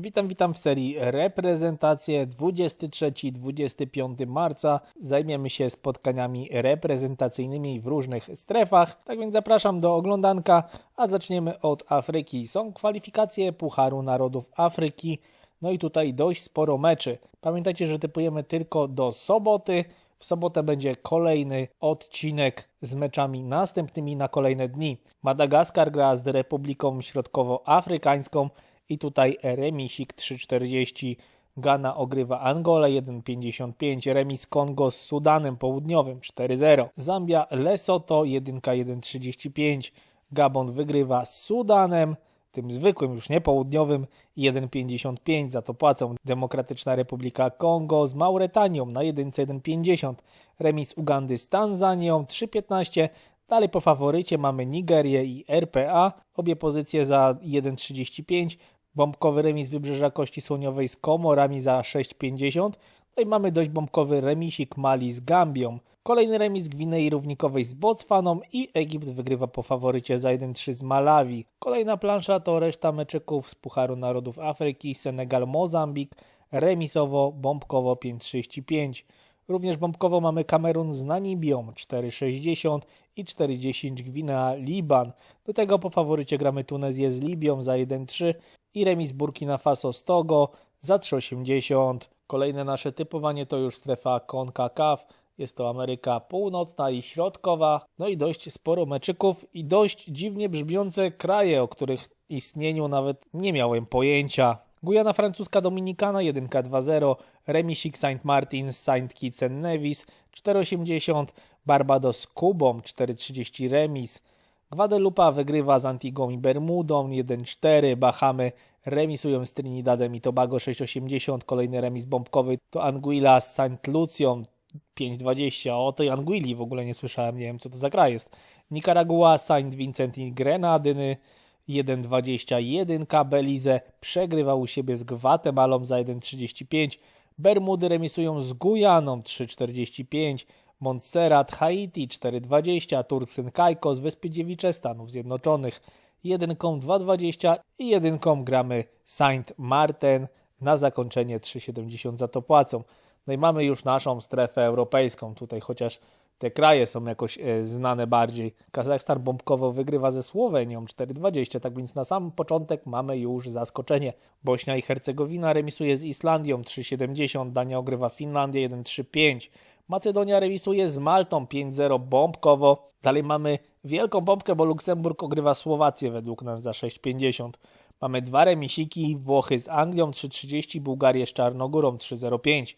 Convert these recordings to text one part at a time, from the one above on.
Witam, witam w serii Reprezentacje 23-25 marca. Zajmiemy się spotkaniami reprezentacyjnymi w różnych strefach. Tak więc zapraszam do oglądanka, a zaczniemy od Afryki. Są kwalifikacje Pucharu Narodów Afryki. No i tutaj dość sporo meczy. Pamiętajcie, że typujemy tylko do soboty. W sobotę będzie kolejny odcinek z meczami następnymi na kolejne dni. Madagaskar gra z Republiką Środkowoafrykańską i tutaj remisik 3,40. Ghana ogrywa Angolę 1,55. Remis Kongo z Sudanem Południowym 4,0. Zambia Lesotho 1,135. Gabon wygrywa z Sudanem tym zwykłym, już nie południowym 1,55 za to płacą. Demokratyczna Republika Kongo z Mauretanią na 1,150. Remis Ugandy z Tanzanią 3,15. Dalej po faworycie mamy Nigerię i RPA, obie pozycje za 1,35. Bombkowy remis Wybrzeża Kości Słoniowej z Komorami za 6,50. No i mamy dość bombkowy remisik Mali z Gambią. Kolejny remis Gwinei Równikowej z Botswaną i Egipt wygrywa po faworycie za 1-3 z Malawi. Kolejna plansza to reszta meczyków z Pucharu Narodów Afryki, Senegal, Mozambik, remisowo, bombkowo 5,35. Również bombkowo mamy Kamerun z Namibią 4,60 i 4,10 Gwinea Liban. Do tego po faworycie gramy Tunezję z Libią za 1,3 i remis Burkina Faso z Togo za 3,80. Kolejne nasze typowanie to już strefa CONCACAF. Jest to Ameryka Północna i Środkowa. No i dość sporo meczyków i dość dziwnie brzmiące kraje, o których istnieniu nawet nie miałem pojęcia. Gujana francuska Dominikana 1K2-0, remisik Saint Martin z Saint Kitts and Nevis 4,80, Barbados Kubą 4,30 remis, Guadalupe wygrywa z Antigą i Bermudą 1-4, Bahamy remisują z Trinidadem i Tobago 6,80, kolejny remis bombkowy to Anguilla z St. Lucją 5,20, o tej Anguilli w ogóle nie słyszałem, nie wiem co to za kraj jest. Nicaragua, Saint Vincent i Grenadyny 1,21, Belize przegrywa u siebie z Gwatemalą za 1,35, Bermudy remisują z Gujaną 3,45, Montserrat, Haiti 4,20, Turksyn Caicos, Wyspy Dziewicze Stanów Zjednoczonych 1,220 i 1 gramy Saint Martin na zakończenie 3,70 za to płacą. No i mamy już naszą strefę europejską tutaj, chociaż te kraje są jakoś e, znane bardziej. Kazachstan bombkowo wygrywa ze Słowenią 4,20, tak więc na sam początek mamy już zaskoczenie. Bośnia i Hercegowina remisuje z Islandią 3,70, Dania ogrywa Finlandię 1,35. Macedonia remisuje z Maltą 5-0 bombkowo. Dalej mamy wielką bombkę, bo Luksemburg ogrywa Słowację według nas za 6,50. Mamy dwa remisiki, Włochy z Anglią 3,30, Bułgarię z Czarnogórą 3,05.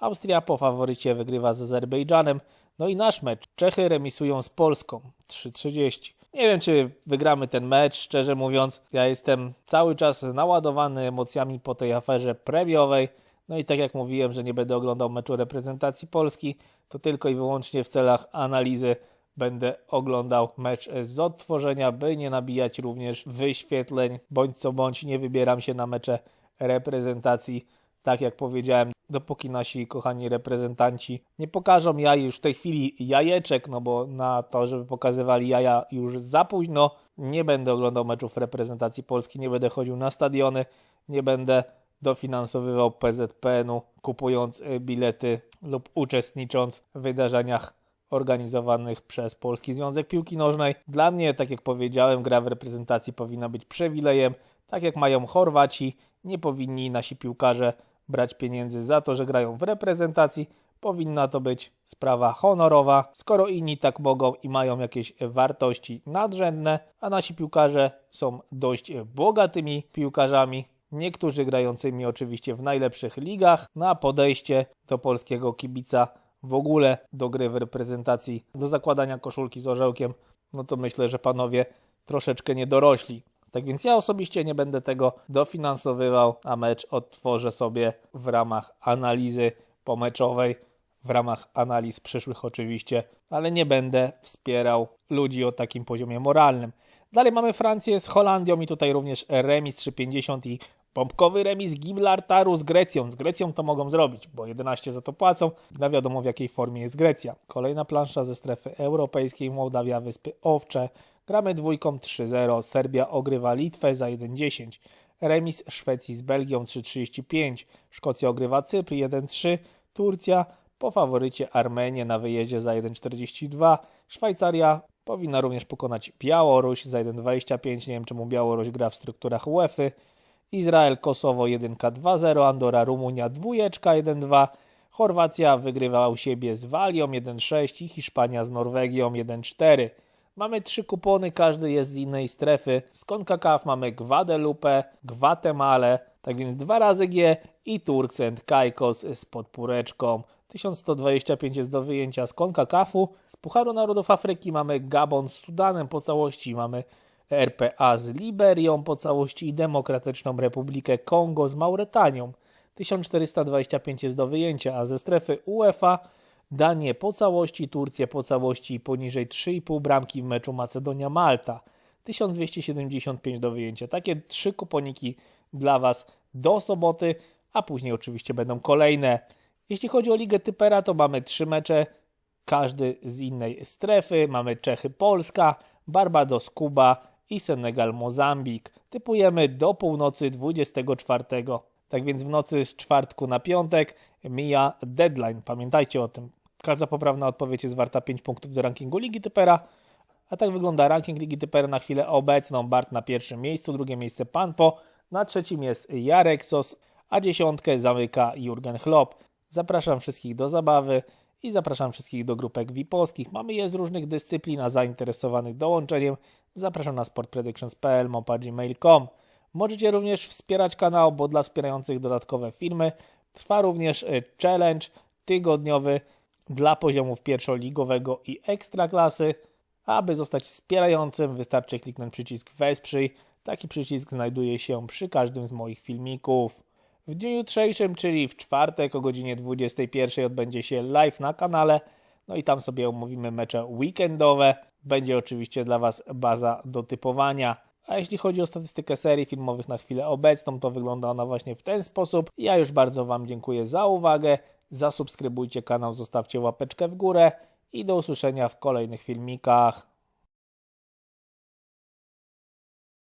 Austria po faworycie wygrywa z Azerbejdżanem. No i nasz mecz. Czechy remisują z Polską 3,30. Nie wiem, czy wygramy ten mecz, szczerze mówiąc. Ja jestem cały czas naładowany emocjami po tej aferze premiowej. No i tak jak mówiłem, że nie będę oglądał meczu reprezentacji Polski, to tylko i wyłącznie w celach analizy będę oglądał mecz z odtworzenia, by nie nabijać również wyświetleń. Bądź co bądź nie wybieram się na mecze reprezentacji. Tak jak powiedziałem, dopóki nasi kochani reprezentanci nie pokażą jaj już w tej chwili jajeczek, no bo na to, żeby pokazywali jaja już za późno, nie będę oglądał meczów reprezentacji Polski, nie będę chodził na stadiony, nie będę dofinansowywał PZPN-u, kupując y, bilety lub uczestnicząc w wydarzeniach organizowanych przez Polski Związek Piłki Nożnej. Dla mnie, tak jak powiedziałem, gra w reprezentacji powinna być przywilejem, tak jak mają Chorwaci. Nie powinni nasi piłkarze brać pieniędzy za to, że grają w reprezentacji. Powinna to być sprawa honorowa. Skoro inni tak mogą i mają jakieś wartości nadrzędne, a nasi piłkarze są dość bogatymi piłkarzami, niektórzy grającymi oczywiście w najlepszych ligach, na podejście do polskiego kibica w ogóle do gry w reprezentacji, do zakładania koszulki z orzełkiem, no to myślę, że panowie troszeczkę nie dorośli. Tak więc ja osobiście nie będę tego dofinansowywał, a mecz odtworzę sobie w ramach analizy pomeczowej, w ramach analiz przyszłych oczywiście, ale nie będę wspierał ludzi o takim poziomie moralnym. Dalej mamy Francję z Holandią i tutaj również remis 3,50 i pompkowy remis Gibraltaru z Grecją. Z Grecją to mogą zrobić, bo 11 za to płacą. Na wiadomo w jakiej formie jest Grecja. Kolejna plansza ze strefy europejskiej Mołdawia, Wyspy Owcze. Gramy dwójką 3-0. Serbia ogrywa Litwę za 1-10. Remis Szwecji z Belgią 3-35. Szkocja ogrywa Cypr 1-3. Turcja po faworycie Armenię na wyjeździe za 1,42. Szwajcaria powinna również pokonać Białoruś za 1,25. Nie wiem czemu Białoruś gra w strukturach UEFA. Izrael, Kosowo 1-2-0, Andora, Rumunia 2-1-2, Chorwacja wygrywa u siebie z Walią 1-6 i Hiszpania z Norwegią 1-4. Mamy trzy kupony, każdy jest z innej strefy. Z CONCACAF mamy Guadalupe, Gwatemale, tak więc dwa razy G i Turks and Caicos z podpóreczką. 1125 jest do wyjęcia z CONCACAFu. Z Pucharu Narodów Afryki mamy Gabon z Sudanem po całości, mamy RPA z Liberią po całości i Demokratyczną Republikę Kongo z Mauretanią. 1425 jest do wyjęcia, a ze strefy UEFA Danię po całości, Turcję po całości i poniżej 3,5 bramki w meczu Macedonia-Malta. 1275 do wyjęcia. Takie trzy kuponiki dla Was do soboty, a później oczywiście będą kolejne. Jeśli chodzi o Ligę Typera, to mamy trzy mecze, każdy z innej strefy. Mamy Czechy-Polska, Barbados, Kuba i Senegal-Mozambik. Typujemy do północy 24. Tak więc w nocy z czwartku na piątek mija deadline. Pamiętajcie o tym. Każda poprawna odpowiedź jest warta 5 punktów do rankingu Ligi Typera. A tak wygląda ranking Ligi Typera na chwilę obecną. Bart na pierwszym miejscu, drugie miejsce Panpo, na trzecim jest Jarek Sos, a dziesiątkę zamyka Jurgen Klopp. Zapraszam wszystkich do zabawy i zapraszam wszystkich do grupek VIP-owskich. Mamy je z różnych dyscyplin, a zainteresowanych dołączeniem zapraszam na sportpredictions.pl, gmail.com. Możecie również wspierać kanał, bo dla wspierających dodatkowe filmy trwa również y, challenge tygodniowy dla poziomów pierwszoligowego i ekstraklasy. Aby zostać wspierającym, wystarczy kliknąć przycisk Wesprzyj. Taki przycisk znajduje się przy każdym z moich filmików. W dniu jutrzejszym, czyli w czwartek o godzinie 21 odbędzie się live na kanale. No i tam sobie omówimy mecze weekendowe. Będzie oczywiście dla Was baza do typowania. A jeśli chodzi o statystykę serii filmowych na chwilę obecną, to wygląda ona właśnie w ten sposób. Ja już bardzo Wam dziękuję za uwagę. Zasubskrybujcie kanał, zostawcie łapeczkę w górę i do usłyszenia w kolejnych filmikach.